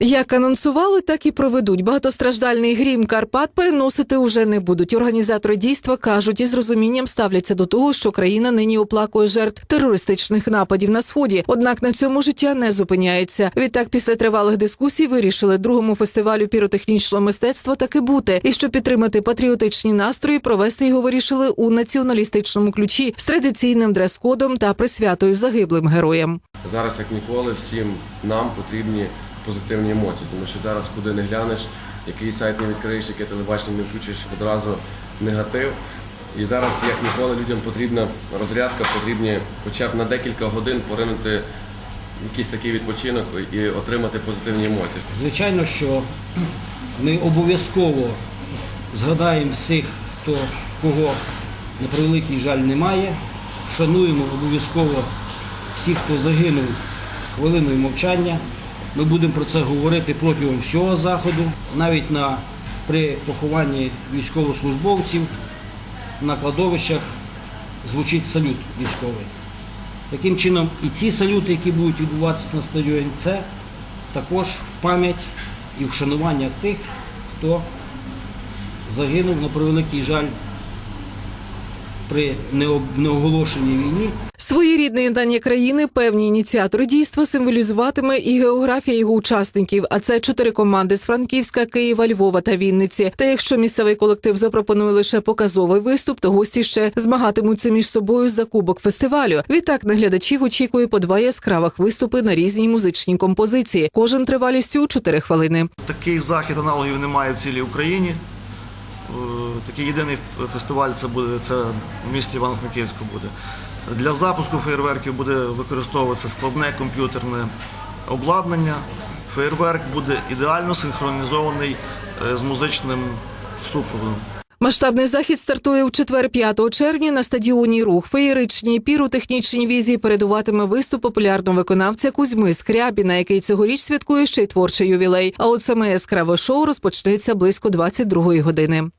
Як анонсували, так і проведуть. Багатостраждальний грім Карпат переносити уже не будуть. Організатори дійства кажуть, із розумінням ставляться до того, що країна нині оплакує жертв терористичних нападів на сході. Однак на цьому життя не зупиняється. Відтак, після тривалих дискусій, вирішили другому фестивалю піротехнічного мистецтва таки бути. І щоб підтримати патріотичні настрої, провести його вирішили у націоналістичному ключі з традиційним дрес-кодом та присвятою загиблим героям. Зараз, як ніколи, всім нам потрібні позитивні емоції, тому що зараз, куди не глянеш, який сайт не відкриєш, яке телебачення не включиш, одразу негатив. І зараз, як ніколи, людям потрібна розрядка, потрібні хоча б на декілька годин поринути якийсь такий відпочинок і отримати позитивні емоції. Звичайно, що ми обов'язково згадаємо всіх, хто кого на превеликий жаль немає. Шануємо обов'язково всіх, хто загинув хвилиною мовчання. Ми будемо про це говорити протягом всього заходу, навіть на при похованні військовослужбовців на кладовищах звучить салют військовий. Таким чином, і ці салюти, які будуть відбуватися на стадіоні, це також в пам'ять і вшанування тих, хто загинув на превеликий жаль при неоголошеній війні. Своєрідне єднання країни певні ініціатори дійства символізуватиме і географія його учасників. А це чотири команди з Франківська, Києва, Львова та Вінниці. Та якщо місцевий колектив запропонує лише показовий виступ, то гості ще змагатимуться між собою за кубок фестивалю. Відтак наглядачів очікує по два яскравих виступи на різні музичні композиції. Кожен тривалістю 4 хвилини. Такий захід аналогів немає в цілій Україні. Е, Такий єдиний фестиваль це буде це в місті Івано-Франківську буде. Для запуску феєрверків буде використовуватися складне комп'ютерне обладнання. Феєрверк буде ідеально синхронізований е, з музичним супроводом. Масштабний захід стартує у четвер 5 червня на стадіоні Рух. Феєричні піротехнічні візії передуватиме виступ популярного виконавця Кузьми Скрябіна, який цьогоріч святкує ще й творчий ювілей. А от саме яскраве шоу розпочнеться близько 22-ї години.